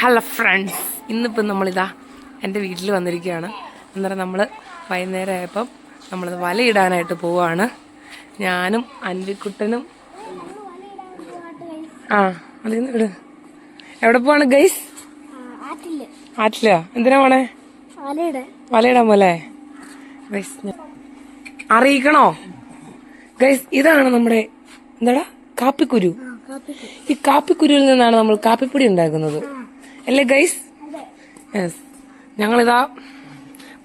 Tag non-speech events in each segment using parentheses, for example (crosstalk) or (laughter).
Hello friends ഇന്നിപ്പം നമ്മളിതാ എന്റെ വീട്ടിൽ വന്നിരിക്കുകയാണ്. അന്നേരം നമ്മൾ വൈകുന്നേരം ആയപ്പം നമ്മൾ വലയിടാനായിട്ട് പോവാണ്. ഞാനും അൻവിക്കുട്ടനും ആ അതിൽ നിന്ന് എവിടെ പോവാണ് ഗൈസ് ആറ്റിൽ. ആറ്റില്ല എന്തിനാ പോണേ? വലയുടെ വലയിടാൻ പോലെ ഗൈസ് അറിയിക്കണോ? ഗൈസ് ഇതാണ് നമ്മുടെ എന്താടാ? കാപ്പിക്കുരു. ഈ കാപ്പിക്കുരുവിൽ നിന്നാണ് നമ്മൾ കാപ്പിപ്പൊടി ഉണ്ടാക്കുന്നത്. അല്ലേ ഗൈസ് യെസ് ഞങ്ങളിതാ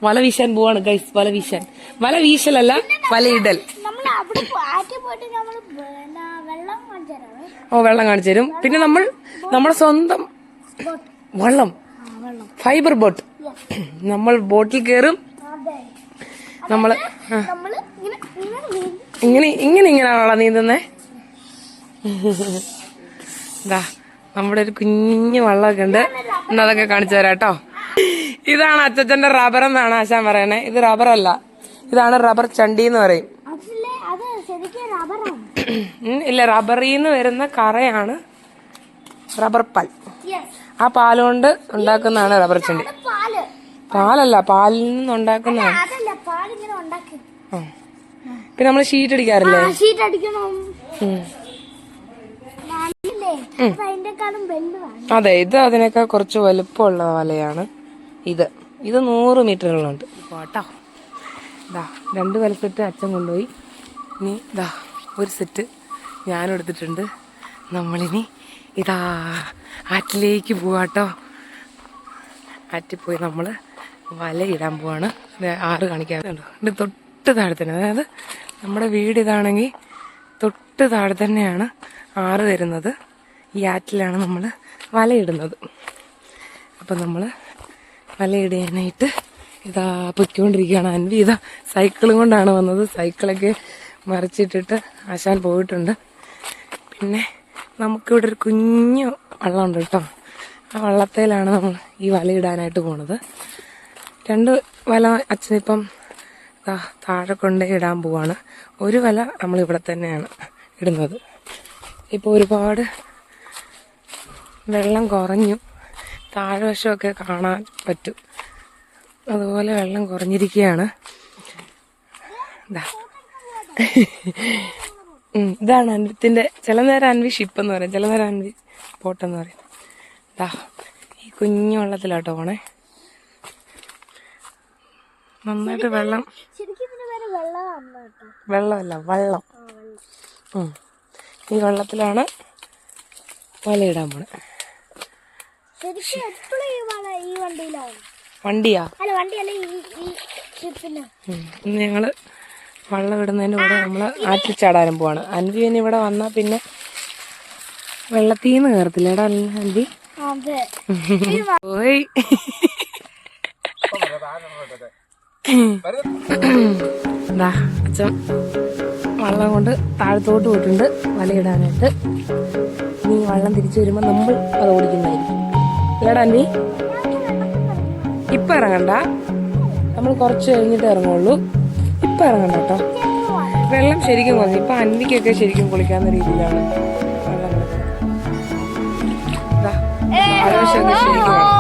വല വീശാൻ പോവാണ് ഗൈസ് വല വീശാൻ. വല വീശലല്ല വലയിടൽ ഓ വെള്ളം കാണിച്ചു തരും. പിന്നെ നമ്മൾ നമ്മുടെ സ്വന്തം വള്ളം. ഫൈബർ ബോട്ട് നമ്മൾ ബോട്ടിൽ കയറും. നമ്മൾ ഇങ്ങനെ ഇങ്ങനെ ഇങ്ങനെയാണോ നീന്തുന്നേ? (laughs) ഇതാ നമ്മുടെ ഒരു കുഞ്ഞു വള്ളമൊക്കെ ഉണ്ട്. ഇന്ന് അതൊക്കെ കാണിച്ചു തരാം കേട്ടോ. ഇതാണ് അച്ചച്ചന്റെ റബ്ബർ എന്നാണ് ആശാൻ പറയണേ. ഇത് റബ്ബർ അല്ല. ഇതാണ് റബ്ബർ ചണ്ടി എന്ന് പറയും. ഇല്ല റബ്ബറിന്ന് വരുന്ന കറയാണ് റബ്ബർ പാൽ. ആ പാലുകൊണ്ട് കൊണ്ട് ഉണ്ടാക്കുന്നതാണ് റബ്ബർ ചണ്ടി. പാൽ. പാലല്ല പാലിൽ നിന്ന് ഉണ്ടാക്കുന്നതാണ്. പിന്നെ നമ്മൾ ഷീറ്റ് അടിക്കാറില്ലേ? ഷീറ്റ് അടിക്കണം. അത് ഇത് അതിനേക്കാൾ കുറച്ച് വലുപ്പമുള്ള വലയാണ് ഇത്. ഇത് നൂറ് മീറ്ററുകളുണ്ട്. കേട്ടോ ഇതാ രണ്ട് വല സെറ്റ് അച്ഛൻ കൊണ്ടുപോയി. ഇനി ഇതാ ഒരു സെറ്റ് ഞാനും എടുത്തിട്ടുണ്ട്. നമ്മളിനി ഇതാ ആറ്റിലേക്ക് പോവാട്ടോ. ആറ്റിൽ പോയി നമ്മൾ വല ഇടാൻ പോവാണ് ആറ് കാണിക്കാറുണ്ട് തൊട്ട് താഴെ തന്നെ. അതായത് നമ്മുടെ വീട് ഇതാണെങ്കിൽ തൊട്ട് താഴെ തന്നെയാണ് ആറ് വരുന്നത് ഈ ആറ്റിലാണ് നമ്മൾ വലയിടുന്നത്. അപ്പം നമ്മൾ വലയിടാനായിട്ട് ഇതാ പൊയ്ക്കൊണ്ടിരിക്കുകയാണ്. അൻവി ഇതാ സൈക്കിളും കൊണ്ടാണ് വന്നത്. സൈക്കിളൊക്കെ മറിച്ചിട്ടിട്ട് ആശാൻ പോയിട്ടുണ്ട്. പിന്നെ നമുക്കിവിടെ ഒരു കുഞ്ഞു വള്ളമുണ്ട് കേട്ടോ. ആ വള്ളത്തേലാണ് നമ്മൾ ഈ വലയിടാനായിട്ട് പോണത്. രണ്ട് വല അച്ഛനിപ്പം താഴെ കൊണ്ടേ ഇടാൻ പോവാണ്. ഒരു വല നമ്മൾ ഇവിടെ തന്നെയാണ്. ഇടുന്നത്. ഇപ്പോൾ ഒരുപാട് വെള്ളം കുറഞ്ഞു. താഴ്വശമൊക്കെ കാണാൻ പറ്റും. അതുപോലെ വെള്ളം കുറഞ്ഞിരിക്കുകയാണ്. ഇതാണ് അൻവിത്തിന്റെ ചില നേരം അൻവി ഷിപ്പ് എന്ന് പറയും ചില നേരം അൻവി ബോട്ടെന്ന് പറയും. ദാ ഈ കുഞ്ഞു വെള്ളത്തിലാട്ടോ പോണേ. നന്നായിട്ട് വെള്ളം വെള്ളമല്ല വള്ളം. ഈ വെള്ളത്തിലാണ് വലയിടാൻ പോണേ. വണ്ടിയാ? അല്ല വണ്ടിയല്ല ഈ ഈ ഷിപ്പിന്. ഉം. ഇന്ന് ഞങ്ങൾ വള്ളം ഇടുന്നതിന് കൂടെ നമ്മൾ ആറ്റിൽ ചാടാനും പോവാണ്. അൻവി ഇനി ഇവിടെ വന്നാ പിന്നെ വെള്ളത്തിൽ നിന്ന് കയറത്തില്ല എടാ അൻവി. ഓയ് ദാ അച്ഛൻ. വള്ളം കൊണ്ട് താഴത്തോട്ട് പോയിട്ടുണ്ട് വലയിടാനായിട്ട്. നീ വള്ളം തിരിച്ചു വരുമ്പോൾ നമ്മൾ അത് ഓടിക്കുന്നതായിരിക്കും. ഏടാ നീ. ഇപ്പൊ ഇറങ്ങണ്ട. നമ്മൾ കുറച്ച് കഴിഞ്ഞിട്ട് ഇറങ്ങുള്ളൂ. ഇപ്പൊ ഇറങ്ങണ്ട കേട്ടോ. വെള്ളം ശരിക്കും കുറഞ്ഞു. ഇപ്പൊ അന്നിക്കൊക്കെ ശരിക്കും കുളിക്കാവുന്ന രീതിയിലാണ്. വെള്ളം കിടക്കുന്നത് ശരിക്കും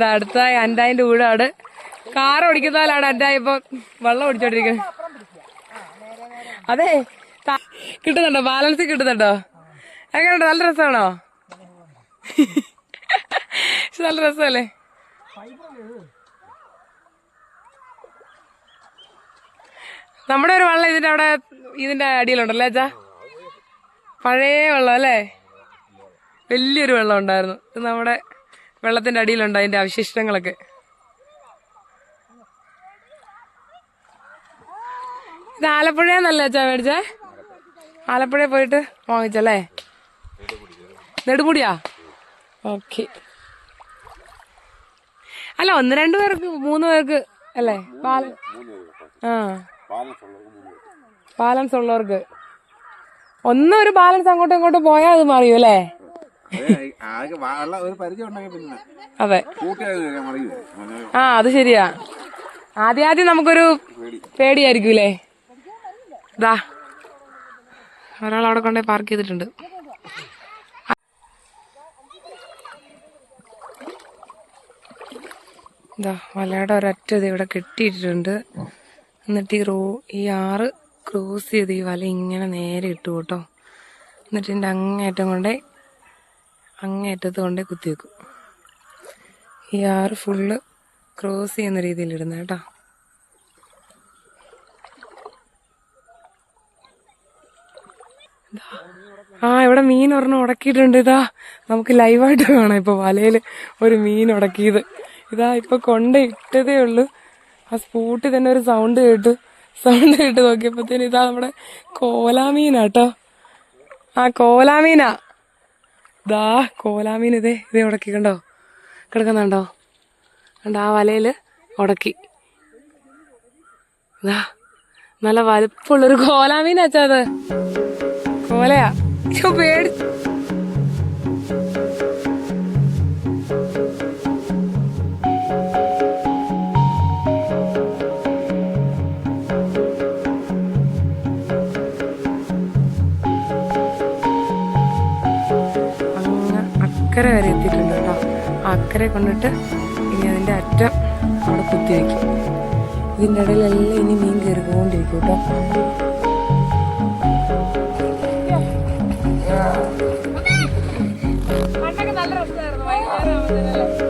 ഇത് അടുത്ത അൻഡായിന്റെ വീടാണ്. കാർ ഓടിക്കുന്നതാണ് അൻഡായി ഇപ്പൊ വെള്ളം ഓടിച്ചോണ്ടിരിക്കുന്നത് അതെ കിട്ടുന്നുണ്ടോ? ബാലൻസ് കിട്ടുന്നുണ്ടോ? എങ്ങനെയുണ്ട്? നല്ല രസമാണോ? (laughs) നല്ല രസമല്ലേ? നമ്മുടെ ഒരു വെള്ളം ഇതിന്റെ അവിടെ ഇതിന്റെ അടിയിലുണ്ടല്ലേ അച്ഛാ? പഴയ വെള്ളം അല്ലേ? വലിയൊരു വെള്ളം ഉണ്ടായിരുന്നു. നമ്മുടെ വെള്ളത്തിന്റെ അടിയിലുണ്ട് അതിന്റെ അവശിഷ്ടങ്ങളൊക്കെ. ഇത് ആലപ്പുഴയെന്നല്ലേ അച്ഛാ മേടിച്ചേ? ആലപ്പുഴ പോയിട്ട് വാങ്ങിച്ചല്ലേ? നെടുമുടിയാ? ഓക്കെ. അല്ല ഒന്ന് രണ്ടു പേർക്ക് മൂന്ന് പേർക്ക് അല്ലേ? പാല ആ. ബാലൻസ് ഉള്ളവർക്ക് ഒന്ന് ഒരു ബാലൻസ് അങ്ങോട്ടും ഇങ്ങോട്ടും പോയാൽ അത് മറിയും അല്ലേ അതെ ആ അത് ശരിയാ. ആദ്യം ആദ്യം നമുക്കൊരു പേടിയായിരിക്കൂലേ? ഇതാ ഒരാൾ അവിടെ കൊണ്ടേ പാർക്ക് ചെയ്തിട്ടുണ്ട്. ഇതാ വലയുടെ ഒരറ്റ ഇത് ഇവിടെ കെട്ടിയിട്ടിട്ടുണ്ട്. എന്നിട്ട് ഈ റോ ഈ ആറ് ക്രോസ് ചെയ്ത് ഈ വല ഇങ്ങനെ നേരെ ഇട്ടു കേട്ടോ. എന്നിട്ട് എന്റെ അങ്ങേറ്റം കൊണ്ടേ അങ്ങേറ്റത്ത് കൊണ്ടേ കുത്തിവെക്കും. ഈ ആറ് ഫുള്ള് ക്രോസ് ചെയ്യുന്ന രീതിയിൽ ഇടുന്ന കേട്ടോ ആ ഇവിടെ മീൻ ഒരെണ്ണം ഉടക്കിയിട്ടുണ്ട്. ഇതാ നമുക്ക് ലൈവായിട്ട് കാണാം ഇപ്പൊ വലയിൽ ഒരു മീൻ ഉടക്കിയത്. ഇതാ ഇപ്പൊ കൊണ്ട ഇട്ടതേ ഉള്ളൂ. ആ സ്പൂട്ടിൽ തന്നെ ഒരു സൗണ്ട് കേട്ടു. സൗണ്ട് കേട്ട് നോക്കിയപ്പോഴത്തേന് ഇതാ നമ്മുടെ കോലാമീനാട്ടോ ആ കോലാമീനാ. ദാ കോലാമീൻ ഇതേ. ഇതേ ഉടക്കി കണ്ടോ? കിടക്കുന്നുണ്ടോ? കണ്ടോ ആ വലയിൽ ഉടക്കി. ദാ നല്ല വലുപ്പമുള്ളൊരു കോലാമീൻ അച്ഛാ അത്. കോലയാ. പേടി. അക്കരെ വരെ എത്തിയിട്ടുണ്ട് കേട്ടോ. അക്കരെ കൊണ്ടിട്ട് ഇനി അതിന്റെ അറ്റം അവിടെ കുത്തി ഇതിന്റെ ഇടയിലെല്ലാം ഇനി മീൻ കയറിക്കൊണ്ടിരിക്കും കേട്ടോ. നല്ല രസമായിരുന്നു. വൈകുന്നേരം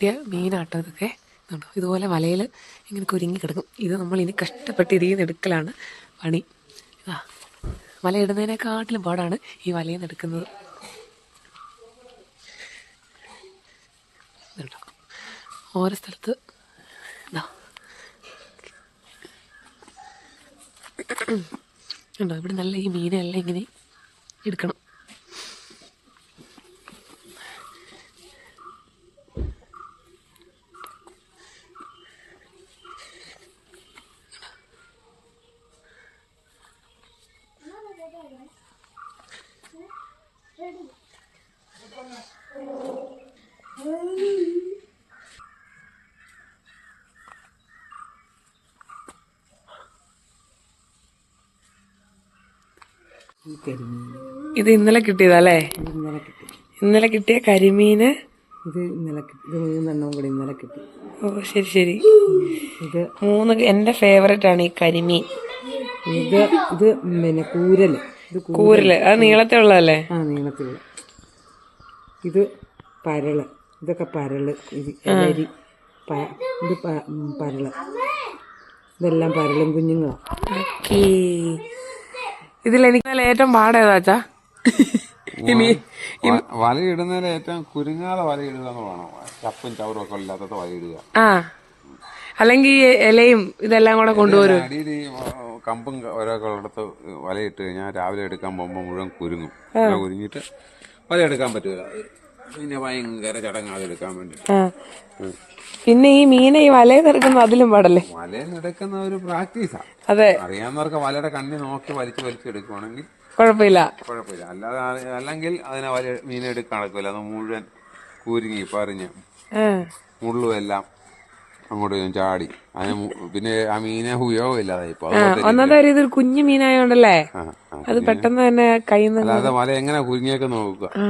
കിട്ടിയ മീനാട്ടോ ഇതൊക്കെ. കണ്ടോ? ഇതുപോലെ വലയിൽ ഇങ്ങനെ കുരുങ്ങി കിടക്കും. ഇത് നമ്മളിനി കഷ്ടപ്പെട്ട് ഇതിൽ നിന്ന് എടുക്കലാണ് പണി. ഇതാ. വല ഇടുന്നതിനെക്കാട്ടിലും പാടാണ് ഈ വലയിൽ നിന്ന് എടുക്കുന്നത്. ഓരോ സ്ഥലത്ത് ഉണ്ടോ ഇവിടെ നല്ല ഈ മീനെല്ലാം ഇങ്ങനെ എടുക്കണം. ഈ കരിമീൻ ഇത് ഇന്നലെ കിട്ടിയതല്ലേ? ഇന്നലെ കിട്ടി. ഇന്നലെ കിട്ടിയ കരിമീന്? ഇത് ഇന്നലെ കിട്ടി. ഇത് മൂന്നെണ്ണം കൂടി ഇന്നലെ കിട്ടി. ഓ ശരി ശരി. ഇത് മൂന്ന് എന്റെ ഫേവറേറ്റ് ആണ് ഈ കരിമീൻ. ഇത് ഇത് പിന്നെ കൂരൽ. ഇത് കൂരൽ. അത് നീളത്തെ ഉള്ളതല്ലേ? ആ നീളത്തിലുള്ള ഇത് പരൾ. ഇതൊക്കെ പരൾ. ഇത് ഇലരി പ- ഇത് പ- ഉം, പരൾ. ഇതെല്ലാം പരളും കുഞ്ഞുങ്ങളാണ് ഓക്കേ. ഇതിൽ എനിക്ക് നല്ല ഏറ്റവും പാടേതാച്ചാ ഇനി വലയിടുന്നതിൽ ഏറ്റവും കുരുങ്ങാതെ വലയിടുക എന്നുള്ളതാണ് ചപ്പും ചവറും ഒക്കെ ഇല്ലാത്തത് വലയിടുക. ആ. അല്ലെങ്കിൽ ഈ ഇലയും ഇതെല്ലാം കൂടെ കൊണ്ടുവരും. അടിയിൽ ഈ കമ്പും ഓരോക്കെ ഉള്ളിടത്ത് വലയിട്ട് കഴിഞ്ഞാൽ രാവിലെ എടുക്കാൻ പോകുമ്പോൾ മുഴുവൻ കുരുങ്ങും. കുരുങ്ങിട്ട് കുരുങ്ങിയിട്ട് വല എടുക്കാൻ പറ്റില്ല പിന്നെ ഭയങ്കര ചടങ്ങാതെ എടുക്കാൻ വേണ്ടി പിന്നെ ഈ മീനെ ഈ വലയിൽ നിറക്കുന്ന അതിലും പാടല്ലേ? വലയിൽ നിറക്കുന്ന ഒരു പ്രാക്ടീസാ. അതെ. അറിയാവുന്നവർക്ക് വലയുടെ കണ്ണി നോക്കി വലിച്ചു വലിച്ചെടുക്കുവാണെങ്കിൽ കുഴപ്പമില്ല. കുഴപ്പമില്ല. അല്ലാതെ അല്ലെങ്കിൽ അതിനെ വല മീനെ എടുക്കാൻ നടക്കില്ല അത് മുഴുവൻ കൂരുങ്ങി പറഞ്ഞ് മുള്ളുമെല്ലാം മുള്ളും എല്ലാം അങ്ങോട്ട് ചാടി. പിന്നെ ആ മീനെ ഉപയോഗമില്ലാതായി ഒന്നാമത്തെ കാര്യം ഇതൊരു കുഞ്ഞു മീനായോണ്ടല്ലേ. അത് പെട്ടെന്ന് തന്നെ കയ്യിൽ അല്ലാതെ വല എങ്ങനെ കുരുങ്ങിയൊക്കെ നോക്കുക. ആ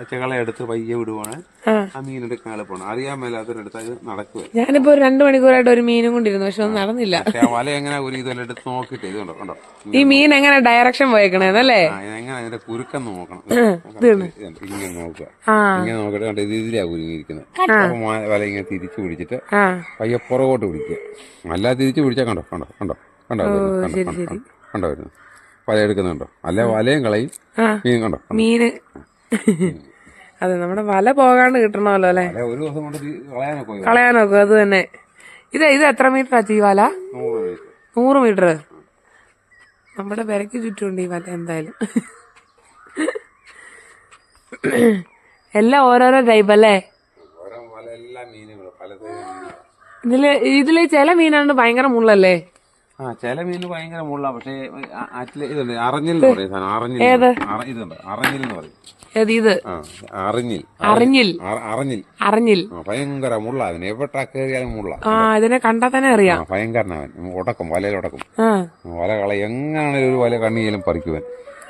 അച്ചകളെ എടുത്ത് പയ്യെ വിടുവാണ്. ആ. മീൻ എടുക്കാൻ എളുപ്പമാണ് അറിയാൻ മേലാത്തവരെടുത്ത് അത് നടക്കുക ഞാനിപ്പോ ഒരു രണ്ടു മണിക്കൂറായിട്ട് ഒരു മീനും കൊണ്ടിരുന്നു പക്ഷെ ഒന്നും നടന്നില്ല. വല എങ്ങനെ കുരി ഇതെല്ലാം എടുത്ത് നോക്കിട്ട് ഇത് കണ്ടോ ഈ മീൻ എങ്ങനെ ഡയറക്ഷൻ പോയേക്കണേന്നല്ലേ? എങ്ങനെ അതിന്റെ കുരുക്കം നോക്കണം. ഇങ്ങനെ നോക്കുക. ഇങ്ങനെ നോക്കട്ടെ കണ്ടോ? ഇത് ഇതിലാ കുരുങ്ങിയിരിക്കുന്നത്. അപ്പൊ വല ഇങ്ങനെ തിരിച്ചു പിടിച്ചിട്ട് പയ്യെ പുറകോട്ട് പിടിക്കുക. അല്ലാതെ തിരിച്ച് പിടിച്ചാൽ കണ്ടോ? കണ്ടോ? കണ്ടോ? കണ്ടോ വരുന്നു, കണ്ടോ, കണ്ടോ, വരുന്നു വല എടുക്കുന്നുണ്ടോ? അല്ല വലയും കളയും? മീൻ കണ്ടോ? കണ്ടോ. മീന്. അതെ നമ്മുടെ വല പോകാണ്ട് കിട്ടണമല്ലോ അല്ലെ? വല ഒരു ദിവസം കൊണ്ട് തി- കളയാനൊക്കെ പോയി. കളയാനൊക്കെ അത് തന്നെ. ഇത് ഇത് എത്ര മീറ്റർ ആച്ചു ഈ വല? നൂറ് മീറ്റർ. നൂറ് മീറ്റർ. നമ്മുടെ പെരക്ക് ചുറ്റുമുണ്ട് ഈ വല എന്തായാലും. എല്ലാം ഓരോരോ ടൈപ്പ് അല്ലേ ഓരോ വല എല്ലാ മീനുകളും പലതരം മീനുകളാ. ഇതിൽ ഇതിൽ ചില മീനാണ് ഭയങ്കര മുള്ളല്ലേ? ആ ചില മീന് ഭയങ്കര മുള്ള. പക്ഷേ ആറ്റിൽ ഇതുണ്ട്. അറിഞ്ഞിൽ എന്ന് പറയും സാധനം. അറിഞ്ഞിൽ ഇതുണ്ട്. അറിഞ്ഞിൽ എന്ന് പറയും. ഇത്? അറിഞ്ഞിൽ അറിഞ്ഞിൽ അറിഞ്ഞിൽ ഭയങ്കര മുള്ള അതിനെ എവിടെ കയറിയാലും മുള്ള. ആ ഇതിനെ കണ്ടാ തന്നെ അറിയാം. അറിയാം ഭയങ്കരനവൻ. ഉടക്കും വലയിൽ ഉടക്കും വല കള എങ്ങനെയാണെങ്കിലും ഒരു വല കണ്ണിയിലും പറിക്കുവൻ.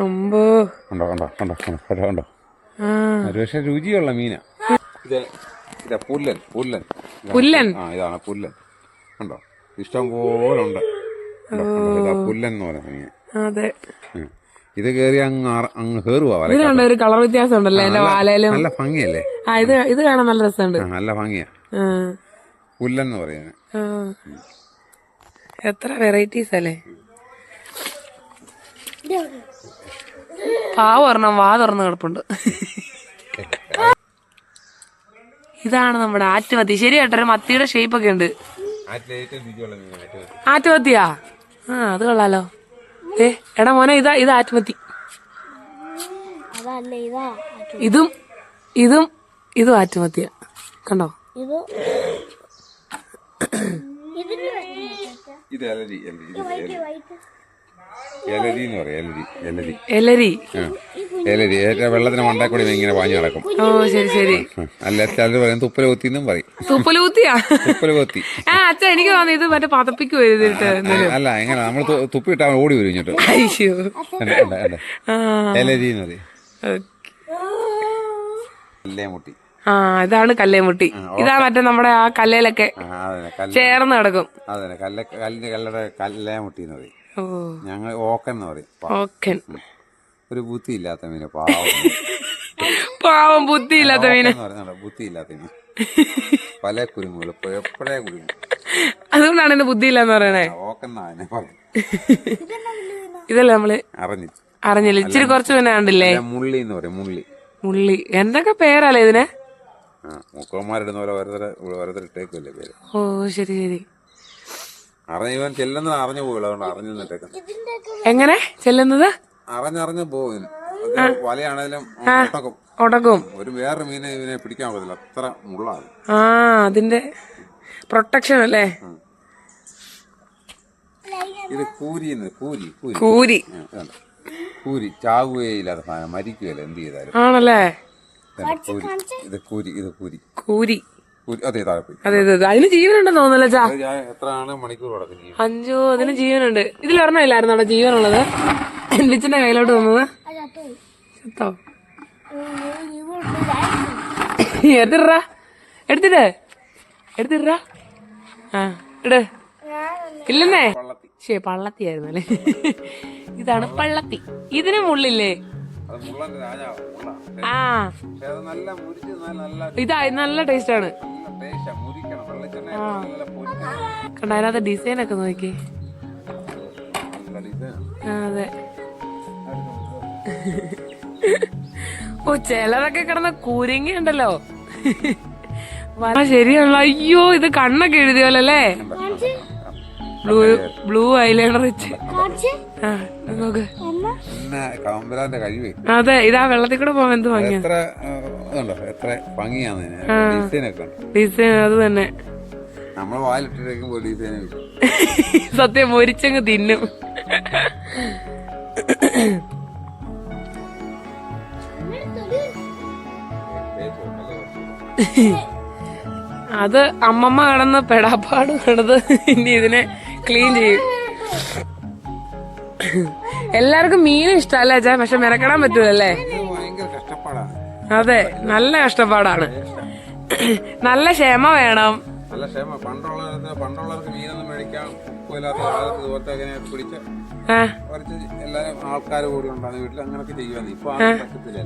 അമ്പോ. കണ്ടോ കണ്ടോ കണ്ടോ കണ്ടോ പക്ഷെ രുചിയുള്ള മീനാ. ഇത് ഇതാ പുല്ലൻ പുല്ലൻ. പുല്ലൻ? ആ ഇതാണ് പുല്ലൻ. ഉണ്ടോ ഇഷ്ടം പോലെ ഉണ്ട്. ഇതാ പുല്ലൻ എന്ന് പറയുന്ന മീൻ അതെ. ഇത് കേറി അങ്ങ് അങ്ങ് കയറുവാ വല ഒരു കളർ വ്യത്യാസം ഉണ്ടല്ലേ എന്റെ വാലയിലും നല്ല ഭംഗിയല്ലേ? ആ ഇത് ഇത് കാണാൻ നല്ല രസമുണ്ട്. നല്ല ഭംഗിയാ. പുല്ലെന്ന് പുല്ലൻ എന്ന് പറയുന്നത്. ആ. എത്ര വെറൈറ്റീസ് അല്ലേ? പാവ ഒരെണ്ണം വാ തുറന്ന് കിടപ്പുണ്ട്. ഇതാണ് നമ്മുടെ ആറ്റുമത്തി. ശരി കേട്ടോ ഒരു മത്തിയുടെ ഷേപ്പ് ഒക്കെ ഉണ്ട്. ആറ്റുമത്തിയാ? ആ അത് കൊള്ളാലോ. ഏ എടാ മോനെ ഇതാ ഇത് ആറ്റുമത്തി. അതല്ല ഇതാ ഇതും ഇതും ഇതും ആറ്റുമത്തിയാ. കണ്ടോ? ഇത് ഇത് ഇത് എലരി എന്ന് പറയും എലരി എലരി. എലരി. ആ ഏറ്റവും വെള്ളത്തിന് മണ്ടേ ഇങ്ങനെ പാഞ്ഞു നടക്കും. ഓ ശരി ശരി. അല്ല ചിലർ പറയും എന്നും തുപ്പലൂത്തിയാ ആ അച്ഛാ എനിക്ക് തോന്നുന്നു ഇത് മറ്റേ പതപ്പിക്ക് വരുന്നിട്ട് അല്ല എങ്ങനെ നമ്മൾ തുപ്പിട്ട് അവൻ ഓടി വരും ഇങ്ങോട്ട്. കണ്ടോ. ആ. എലരി എന്ന് പറയും. ഓക്കേ. കല്ലേ മുട്ടി ആ ഇതാണ് കല്ലേമുട്ടി. ഇതാ മറ്റേ നമ്മുടെ ആ കല്ലേലൊക്കെ ചേർന്ന് കിടക്കും അതന്നെ കല്ല് കല്ലിന്റെ കല്ലട കല്ലേ എന്ന് പറയും. ഞങ്ങൾ ഓക്കൻ എന്ന് പറയും. ഒരു ബുദ്ധി ഇല്ലാത്ത മീന് പാവം പാവം ബുദ്ധി ഇല്ലാത്ത മീന്. ബുദ്ധി ഇല്ലാത്ത മീൻ പല കുരുമുകളും എപ്പോഴേ കുരുങ്ങും അതുകൊണ്ടാണ് എന്റെ ബുദ്ധി ഇല്ലാന്ന് പറയണേ ഓക്കെന്നാ പറയും ഇതല്ലേ നമ്മൾ അറിഞ്ഞു അറിഞ്ഞില്ല. ഇച്ചിരി കുറച്ച് പിന്നെ കണ്ടില്ലേ? മുള്ളി എന്ന് പറയും മുള്ളി. മുള്ളി. എന്തൊക്കെ പേരല്ലേ ഇതിനെ? ആ മുക്കന്മാരിടുന്ന പോലെ ഓരോരുത്തരെ ഓരോരുത്തർ ഇട്ടേക്കല്ലേ പേര്. ഓ ശരി ശരി. അറിഞ്ഞ ഇവൻ ചെല്ലുന്നത് അറിഞ്ഞു പോയുള്ളൂ അതുകൊണ്ട് അറിഞ്ഞു നിന്നിട്ടേക്കുന്നു എങ്ങനെ? ചെല്ലുന്നത്? അറിഞ്ഞറിഞ്ഞു പോകും അത് വലയാണേലും ഒട്ടക്കും. ഉടക്കും ഒരു വേറെ മീനെ ഇവനെ പിടിക്കാൻ പറ്റില്ല അത്ര മുള്ളാണ്. ആ അതിന്റെ പ്രൊട്ടക്ഷൻ അല്ലേ? ഇത് കൂരി കൂരി. കൂരി. കൂരി ചാവുകയില്ലാത്ത സാധനം. മരിക്കുകയില്ല? എന്ത് ചെയ്താലും. ആണല്ലേ? ഇത് കൂരി ഇത് കൂരി. കൂരി. അതെ താഴെ പോയി. അതെ അതെ അതെ. അതിന് ജീവനുണ്ടെന്ന് തോന്നുന്നല്ലോ ചാ അത് ഞാൻ എത്രയാണ് മണിക്കൂർ കിടക്കുന്നത് അഞ്ചോ അതിന് ജീവനുണ്ട്. ഇതിൽ ഒരെണ്ണമില്ലായിരുന്നു അവിടെ ജീവനുള്ളത്? ലിച്ചിന്റെ കയ്യിലോട്ട് വന്നത്? ചത്തുപോയി. ചത്തോ? ഇതുണ്ട്, എടുത്തിട്ടാ. എടുത്തിട്ട് എടുത്തിട്ടാ ആ ഇട്. ഇല്ലെന്നേ? ശേ പള്ളത്തിയായിരുന്നു അല്ലേ ഇതാണ് പള്ളത്തി. ഇതിന് മുള്ളില്ലേ? ആ. ഇതാ നല്ല ടേസ്റ്റ് ആണ് കണ്ട അതിനകത്ത് ഡിസൈൻ ഒക്കെ നോക്കി. അതെ. ഓ ചിലരൊക്കെ കിടന്ന കുരുങ്ങി ഉണ്ടല്ലോ ശരിയാണല്ലോ. അയ്യോ ഇത് കണ്ണൊക്കെ എഴുതിയോലല്ലേ കാണിച്ച് ബ്ലൂ ബ്ലൂ ഐലൈനർ വെച്ച്. ആ നോക്ക്. കമ്പലാന്റെ കഴിവേ. അതെ ഇതാ വെള്ളത്തിൽ കൂടെ പോകാൻ എന്ത് ഭംഗിയാ. എത്ര ഡിസൈൻ ഉണ്ട്. അത് തന്നെ. നമ്മൾ വാലിട്ടിരിക്കുമ്പോ ഡിസൈൻ സത്യം മൊരിച്ചങ്ങ് തിന്നും. അത് അമ്മമ്മ കിടന്ന് പെടാപ്പാട് കിടന്ന് ഇനി ഇതിനെ ക്ലീൻ ചെയ്യും. എല്ലാവർക്കും മീൻ ഇഷ്ടമല്ലേ അച്ഛാ? പക്ഷെ മെനക്കെടാൻ പറ്റൂലല്ലേ? അതെ നല്ല കഷ്ടപ്പാടാണ്. നല്ല ക്ഷേമ വേണം. നല്ല ക്ഷമ. പണ്ടുള്ളവർക്ക് പണ്ടുള്ളവർക്ക് മീനൊന്നും മേടിക്കാൻ പോലാത്ത കാലത്ത് ഇതുപോലത്തെ അങ്ങനെ പിടിച്ച് ആ. കുറച്ച് എല്ലാരും ആൾക്കാർ കൂടി ഉണ്ടാകും വീട്ടിൽ അങ്ങനെ ചെയ്യുവാന്ന് ഇപ്പൊ പറ്റത്തില്ല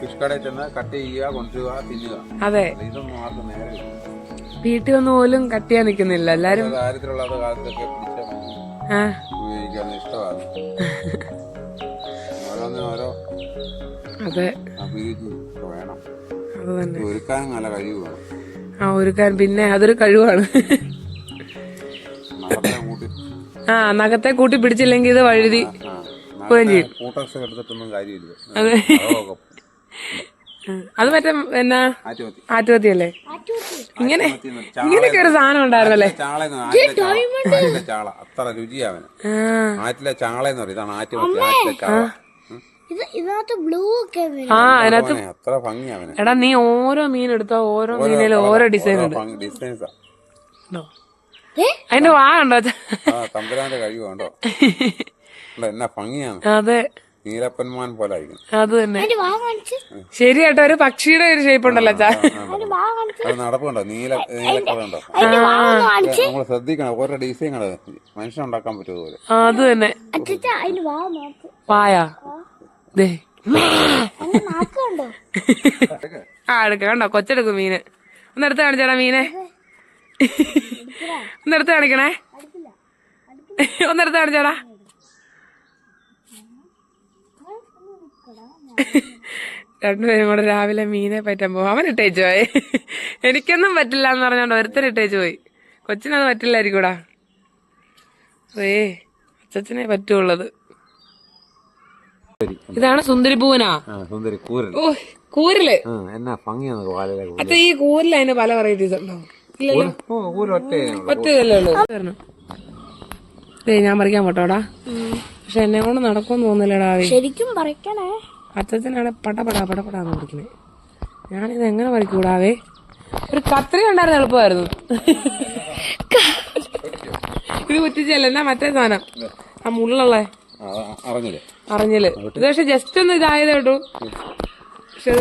ഫിഷ് കടയിൽ ചെന്ന് കട്ട് ചെയ്യുക കൊണ്ടുവരിക തിന്നുക. അതെ. ഇതൊന്നും ആർക്കും നേരെ. വീട്ടിൽ വന്ന് പോലും കട്ട് ചെയ്യാൻ നിൽക്കുന്നില്ല. എല്ലാരും ദാരിദ്ര്യമുള്ള കാലത്തൊക്കെ പിടിച്ച ഇഷ്ടമാണ്. ഓരോന്നും ഓരോ അതെ. അഭിരുചി വേണം. അത് തന്നെ ഒരുക്കാനും നല്ല കഴിവ് വേണം. ആ ഒരുക്കാൻ പിന്നെ അതൊരു കഴിവാണ്. ആ നഖത്തെ കൂട്ടി പിടിച്ചില്ലെങ്കിൽ ഇത് വഴുതി പോവുകയും ചെയ്യും. കൂട്ടക്സ് എടുത്തിട്ടൊന്നും കാര്യമില്ല. അതെ മറ്റേ എന്നാ? ആറ്റുപത്തി അല്ലേ ഇങ്ങനെ ഇങ്ങനെയൊക്കെ ഒരു സാധനം ഉണ്ടായിരുന്നല്ലേ? ചാള അത്ര രുചിയാവന് ആ. ആറ്റിലെ ചാള എന്ന് പറയും. ഇതാണ് ആറ്റുമത്തി. ആറ്റിലെ ചാള. ഇത് ഇതിനകത്ത് ബ്ലൂ ഒക്കെ വരും. ആ അതിനകത്ത് അത്ര ഭംഗിയാവന് എടാ നീ ഓരോ മീൻ എടുത്തോ ഓരോ മീനിലും ഓരോ ഡിസൈൻ ഉണ്ട്. ഡിസൈൻസാ? അതിന്റെ വാ ഉണ്ടോ? തമ്പുരാന്റെ കഴിവ് കണ്ടോ? (laughs) കണ്ടോ, എന്നാ ഭംഗിയാണ് അതെ. നീലപ്പന്മാൻ പോലെ ആയിരിക്കും അത് തന്നെ. അതിന്റെ വാ കാണിച്ച്. ശരി കേട്ടോ ഒരു പക്ഷിയുടെ ഒരു ഷേപ്പ് ഉണ്ടല്ലോ അച്ഛാ. അത് നടപ്പുണ്ടോ? നീല നീല നമ്മൾ ശ്രദ്ധിക്കണം ഓരോ ഡിസൈൻ കണ്ടത് മനുഷ്യൻ ഉണ്ടാക്കാൻ പറ്റുമോ അത് തന്നെ. പായാ ദേ. ആ എടുക്കാം കണ്ടോ? കൊച്ചെടുക്കും മീന്. ഒന്ന് എടുത്ത് കാണിച്ചേടാ മീനെ. ഒന്ന് എടുത്ത് കാണിക്കണേ. (laughs) ഒന്ന് എടുത്ത് കാണിച്ചേടാ. (laughs) രണ്ടുപേരും കൂടെ രാവിലെ മീനെ പറ്റാൻ പോകും അവൻ ഇട്ടേച്ചു പോയി. എനിക്കൊന്നും പറ്റില്ല എന്ന് പറഞ്ഞോണ്ട് ഒരുത്തർ ഇട്ടേച്ചു പോയി. കൊച്ചിനത് പറ്റില്ലായിരിക്കൂടാ. ഏ അച്ചനെ പറ്റുള്ളത് ഇതാണ് സുന്ദരി പൂവനാ? സുന്ദരി. കൂരൽ ഓ കൂരൽ. എന്നാ ഭംഗിയാണ് അച്ഛ ഈ കൂരൽ അതിന് പല വെറൈറ്റീസ് ഉണ്ടോ? ഇല്ലല്ലോ. ഞാൻ പറിക്കാൻ പോട്ടോടാ. പക്ഷെ എന്നെ കൊണ്ട് നടക്കുമെന്ന് തോന്നില്ലടാ ശരിക്കും പറിക്കണേ. അച്ഛനാണ് പടപടാ പടപടാന്ന് പഠിക്കുന്നത് ഞാനിത് എങ്ങനെ പറിക്കൂടാവേ ഒരു കത്രി ഉണ്ടായിരുന്ന എളുപ്പമായിരുന്നു. ഇത് കുറ്റിച്ചല്ല എന്നാ മറ്റേ സാധനം? ആ മുള്ളേ അറിഞ്ഞില്ല? അറിഞ്ഞിൽ ഇത് പക്ഷെ ജസ്റ്റ് ഒന്ന് ഇതായതേ ഉള്ളൂ. പക്ഷെ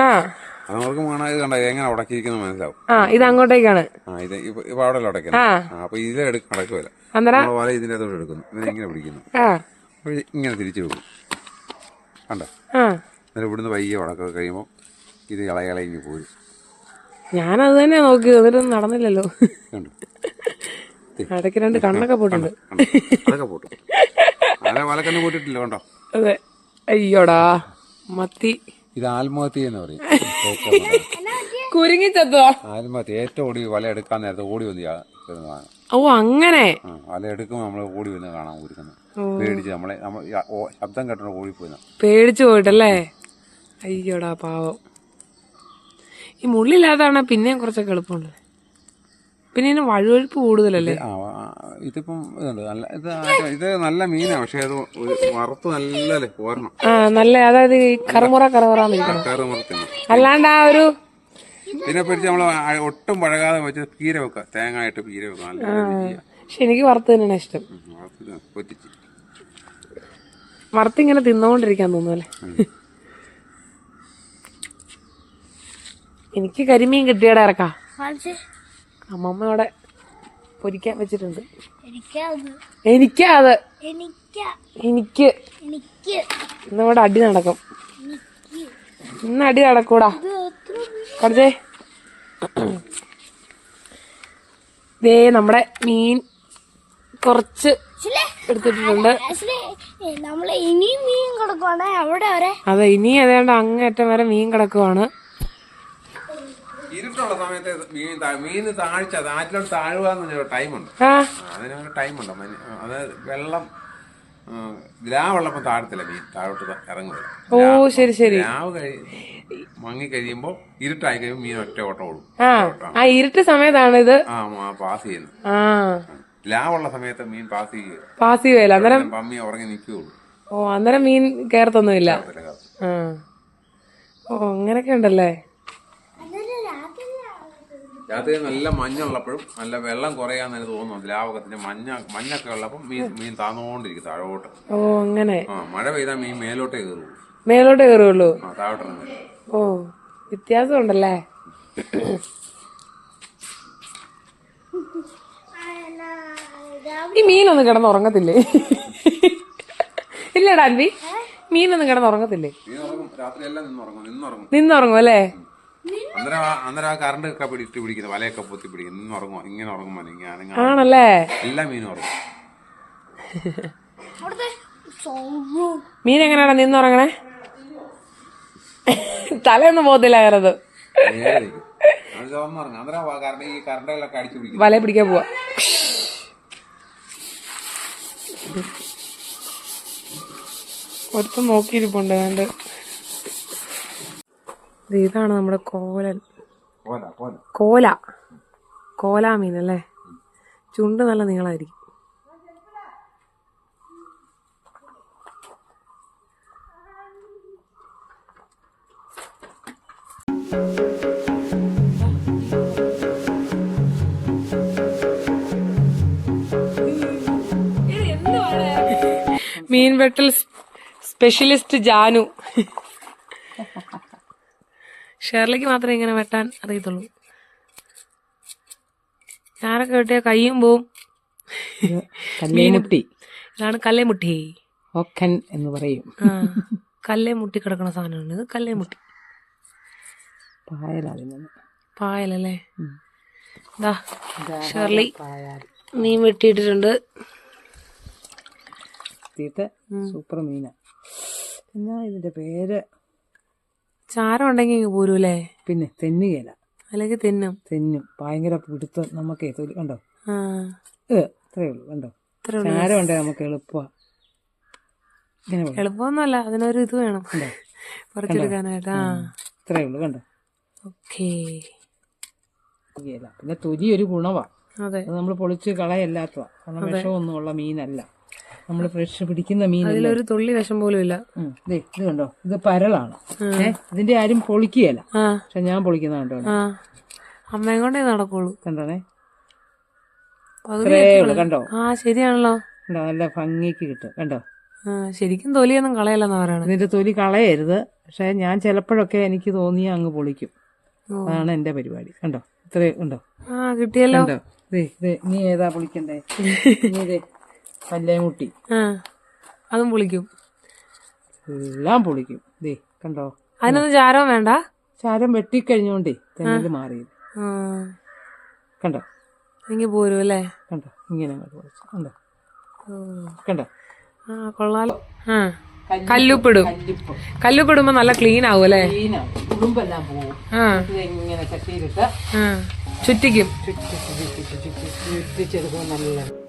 ആ. നമുക്ക് കണ്ട? എങ്ങനെ മനസ്സിലാവും. ആ ഇത് അങ്ങോട്ടേക്കാണ്. ആ ഇത് ഇപ്പൊ ഇപ്പൊ അവിടെ ഉടക്കുന്നത് ആ. ആ, അപ്പൊ ഇതിലെ എടുക്ക നടക്കുമല്ല അന്നേരം? നമ്മളെ വല ഇതിന്റെ അതോടെ എടുക്കുന്നു. ഇതിനെ ഇങ്ങനെ പിടിക്കുന്നു. ഇങ്ങനെ തിരിച്ചു വെക്കും കണ്ട? ആ. എന്നിട്ട് ഇവിടുന്ന് പയ്യെ ഉടക്ക കഴിയുമ്പോൾ ഇത് ഇളയ പോയി പോരും. ഞാനത് തന്നെ നോക്കി എന്നിട്ടൊന്നും നടന്നില്ലല്ലോ. ഇടയ്ക്ക് രണ്ട് കണ്ണൊക്കെ പോട്ടുണ്ട്? അതൊക്കെ പോട്ടു. പോട്ടിട്ടില്ല കണ്ടോ? അതെ. അയ്യോടാ മത്തി. ഇത് ആത്മഹത്യ എന്ന് പറയും. കുരുങ്ങി ചത്തോ? ആത്മഹത്യ ഏറ്റവും ഓടി വല എടുക്കാൻ നേരത്തെ ഓടി വന്ന് ചാ- ചെന്നതാണ്. ഓ അങ്ങനെ? എടുക്കുമ്പോൾ നമ്മൾ ഓടി വന്ന് കാണാൻ കുരുക്കുന്നത് പേടിച്ച് നമ്മളെ നമ്മൾ ശബ്ദം കേട്ടോ ഓടിപ്പോയി പേടിച്ചു പോയിട്ടല്ലേ? അയ്യോടാ പാവം. ഈ മുള്ളില്ലാതാണ് പിന്നെയും കുറച്ചൊക്കെ എളുപ്പമുണ്ട്. പിന്നെ ഇതിന് വഴുവഴുപ്പ് കൂടുതലല്ലേ? ഇതിപ്പം ഇതുണ്ട്. നല്ല ഇത് ഇത് നല്ല മീനാണ് പക്ഷെ അത് വറുത്ത് നല്ല പോരണം ആ നല്ല അതായത് കറുമുറ കറുമുറ ഇരിക്കണം അല്ലാണ്ട് ആ ഒരു ഇതിനെ പിടിച്ച് നമ്മൾ ഒട്ടും പഴകാതെ വെച്ച് പീര വെക്കുക തേങ്ങ ആയിട്ട് പീര വെക്കുക. പക്ഷെ എനിക്ക് വറുത്ത് തന്നെയാണ് ഇഷ്ടം. ഉം, വറുത്ത് ഇങ്ങനെ വറുത്തിങ്ങനെ തിന്നുകൊണ്ടിരിക്കാൻ തോന്നുമല്ലേ എനിക്ക് കരിമീൻ കിട്ടിയടെ ഇറക്കാ. അമ്മമ്മയോടെ അമ്മമ്മ അവിടെ പൊരിക്കാൻ വെച്ചിട്ടുണ്ട്. എനിക്കാ അത്. എനിക്ക. എനിക്ക്. എനിക്ക്. ഇന്നിവിടെ അടി നടക്കും. ഇന്ന് അടി നടക്കൂടാ. കുറച്ചേ ദേ നമ്മുടെ മീൻ കുറച്ച് എടുത്തിട്ടുണ്ട്. അതെ ഇനി അതേണ്ട അങ്ങേറ്റം വരെ മീൻ കിടക്കുവാണ്. ഇരുട്ടുള്ള സമയത്ത് മീൻ മീൻ താഴ്ച താഴ്വാന്ന് താഴുക ടൈമുണ്ട്. ആ. അതിനൊരു ടൈമുണ്ട്. അതായത് അത് വെള്ളം ഗ്രാവുള്ളപ്പോൾ താഴത്തില്ല മീൻ. താഴോട്ട് ഇറങ്ങുക ഓ ശരി ശരി. ഗ്രാവ് കഴി മങ്ങി കഴിയുമ്പോൾ ഇരുട്ടായി കഴിയുമ്പോൾ മീൻ ഒറ്റ ഓട്ടം ഓടും. ആ ഇരുട്ട് സമയത്താണ് ഇത്. ആ പാസ് ചെയ്യുന്നത്. ലാവുള്ള സമയത്ത് മീൻ പാസ് ചെയ്യുക പാസ് ചെയ്യുവല്ല അന്നേരം പമ്മി ഉറങ്ങി നിൽക്കുകയുള്ളൂ. ഓ അന്നേരം മീൻ കേറത്തൊന്നുമില്ല. ഓ അങ്ങനൊക്കെ ഉണ്ടല്ലേ? രാത്രി നല്ല മഞ്ഞുള്ളപ്പോഴും നല്ല വെള്ളം കുറയാന്ന് എനിക്ക് തോന്നുന്നു. ദ്രാവകത്തിന്റെ മഞ്ഞ മഞ്ഞൊക്കെ ഉള്ളപ്പോൾ മീൻ മീൻ താന്നുകൊണ്ടിരിക്കും താഴോട്ട്. ഓ അങ്ങനെ. ആ മഴ പെയ്താൽ മീൻ മേലോട്ടേ കയറുള്ളൂ. മേലോട്ടേ കയറുള്ളൂ. ആ താഴോട്ട് ഓ വ്യത്യാസം ഉണ്ടല്ലേ ഈ മീനൊന്നും കിടന്ന് ഉറങ്ങത്തില്ലേ? ഇല്ലടാ അൻവി. മീനൊന്നും കിടന്ന് ഉറങ്ങത്തില്ലേ? മീൻ ഉറങ്ങും. രാത്രിയെല്ലാം നിന്നുറങ്ങും നിന്നുറങ്ങും നിന്നുറങ്ങും അല്ലേ? അന്നേരം ആ- അന്നേരം ആ കറണ്ട് ഒക്കെ പിടിച്ചിട്ട് പിടിക്കുന്നത് വലയൊക്കെ പൊത്തി പിടിക്കും നിന്നുറങ്ങും ഇങ്ങനെ ഉറങ്ങും ഇങ്ങനെ ആണല്ലേ? എല്ലാ മീനും ഉറങ്ങും. അവിടുത്തെ സൗണ്ട്? മീൻ എങ്ങനെയാണ് നിന്നുറങ്ങണേ തലയൊന്നും പോകത്തില്ല കയറത് നേരെ നിൽക്കും. അത് തുറന്നുറങ്ങും അന്നേരം ആ കറണ്ട് ഈ കറണ്ടുകളൊക്കെ അടിച്ചു പിടിക്കും. വല പിടിക്കാൻ പോവാ. ഒരുത്തം നോക്കിയിരിപ്പുണ്ട് കണ്ട്. ഇതാണ് നമ്മുടെ കോലൻ. കോല കോല. മീൻ അല്ലേ? ചുണ്ട് നല്ല നീളായിരിക്കും. മീൻ വെട്ടൽ സ്പെഷ്യലിസ്റ്റ് ജാനു. ഷേർലിക്ക് മാത്രമേ ഇങ്ങനെ വെട്ടാൻ അറിയത്തുള്ളൂ. ഞാനൊക്കെ വെട്ടിയ കയ്യും പോവും. കല്ലേമുട്ടി. ഇതാണ് കല്ലേമുട്ടി. ഒക്കൻ എന്ന് പറയും. കല്ലേ മുട്ടി കിടക്കുന്ന സാധനമാണ്. ഇത് കല്ലേ മുട്ടി പായലല്ലേ? ദാ ഷേർലി മീൻ വെട്ടിയിട്ടിട്ടുണ്ട്. സൂപ്പർ മീന. എന്നാ ഇതിന്റെ പേര്? ചാരം ഉണ്ടെങ്കിൽ ഇങ്ങ് പോരൂലേ പിന്നെ തെന്നുകേല അല്ലെങ്കിൽ തിന്നും തെന്നും ഭയങ്കര പിടുത്തം നമുക്കേ തൊലി കണ്ടോ? ആ. ഏ ഇത്രയേ ഉള്ളൂ. കണ്ടോ? ഇത്ര ചാരം ഉണ്ടേ നമുക്ക് എളുപ്പമാണ് ഇങ്ങനെ. എളുപ്പമൊന്നുമല്ല. അതിനൊരു ഇത് വേണം. പറിച്ചെടുക്കാനായിട്ട്. ആ. ഇത്രയേ ഉള്ളൂ. കണ്ടോ? ഓക്കേ. പിന്നെ തൊലി ഒരു ഗുണവാ. അതെ. അത് നമ്മൾ പൊളിച്ച് കളയല്ലാത്തതാ. കാരണം വിഷമൊന്നും ഉള്ള മീനല്ല. നമ്മൾ ഫ്രഷ് പിടിക്കുന്ന മീൻ അതിലൊരു തുള്ളി വിഷം പോലും ഇല്ല. ഇത് കണ്ടോ? ഇത് പരളാണ്. ഇതിന്റെ ആരും പൊളിക്കുകയല്ല. പക്ഷെ ഞാൻ പൊളിക്കുന്ന കണ്ടോ? അമ്മയും കൊണ്ടേ നടക്കുള്ളൂ. കണ്ടോണേ. കണ്ടോ? ആ ശരിയാണല്ലോ. കണ്ടോ? നല്ല ഭംഗിക്ക് കിട്ടും കണ്ടോ? ശരിക്കും തൊലിയൊന്നും കളയല്ലെന്ന് പറയണം. ഇതിന്റെ തൊലി കളയരുത്. പക്ഷെ ഞാൻ ചിലപ്പോഴൊക്കെ എനിക്ക് തോന്നിയ അങ്ങ് പൊളിക്കും. അതാണ് എന്റെ പരിപാടി. കണ്ടോ? ഇത്രേ ഉണ്ടോ? ആ കിട്ടിയല്ലോ. നീ ഏതാ പൊളിക്കണ്ടേ? (laughs) നീ കല്ലേമുട്ടി അതും പൊളിക്കും. എല്ലാം പൊളിക്കും. ദേ കണ്ടോ? അതിനൊന്നും ചാരം വേണ്ട. ചാരം വെട്ടിക്കഴിഞ്ഞോണ്ടേ തെങ്ങിൽ മാറി ആ. കണ്ടോ? ഇങ്ങനെ പോരും അല്ലേ? കണ്ടോ? ഇങ്ങനെ കണ്ടോ. കണ്ടോ? ആ കൊള്ളാലോ. ആ. കല്ലുപ്പിടും. കല്ലുപ്പിടുമ്പോ നല്ല ക്ലീൻ ആവും അല്ലേ? ചുറ്റിക്കും. ചുറ്റി ചുറ്റി ചുറ്റി ചുറ്റി ചുറ്റിച്ചെടുക്കുമ്പോൾ നല്ല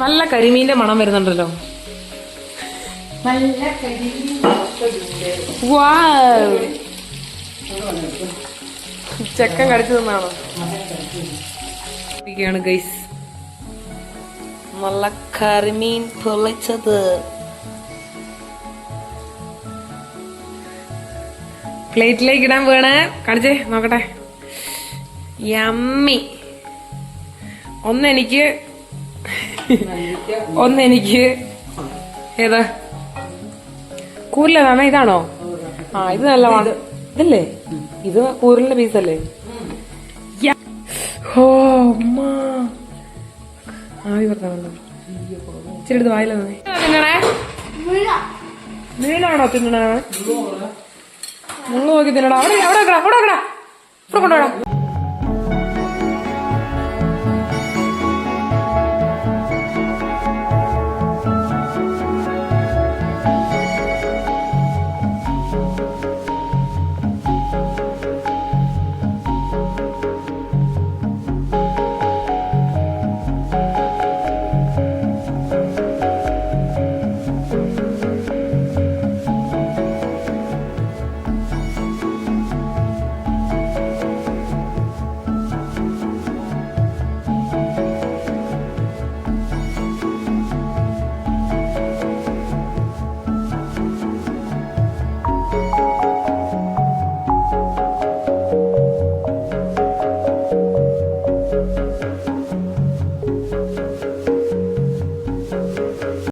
നല്ല കരിമീന്റെ മണം വരുന്നുണ്ടല്ലോ. ചെക്കൻ കടിച്ചു തന്നാണോ? ഇരിക്കുകയാണ് ഗൈസ് നല്ല കരിമീൻ പൊളിച്ചത് പ്ലേറ്റിലേക്ക് ഇടാൻ വേണ കാണിച്ചേ നോക്കട്ടെ. യമ്മി. ഒന്നെനിക്ക് ഒന്നെനിക്ക് ഏതാ? കൂരലേതാണോ? ഇതാണോ? ആ ഇത് നല്ല ഇതല്ലേ? ഇത് കൂരലിന്റെ പീസല്ലേ ഓ അമ്മ ആവി പറഞ്ഞു ഇച്ചിരി എടുത്ത് വായില തിന്നണേ? മീനാണോ തിന്നണേ? നിങ്ങൾ നോക്കി തിന്നടാ അവിടെ അവിടെ അവിടെ ഇവിടെ കൊണ്ടുപോടാ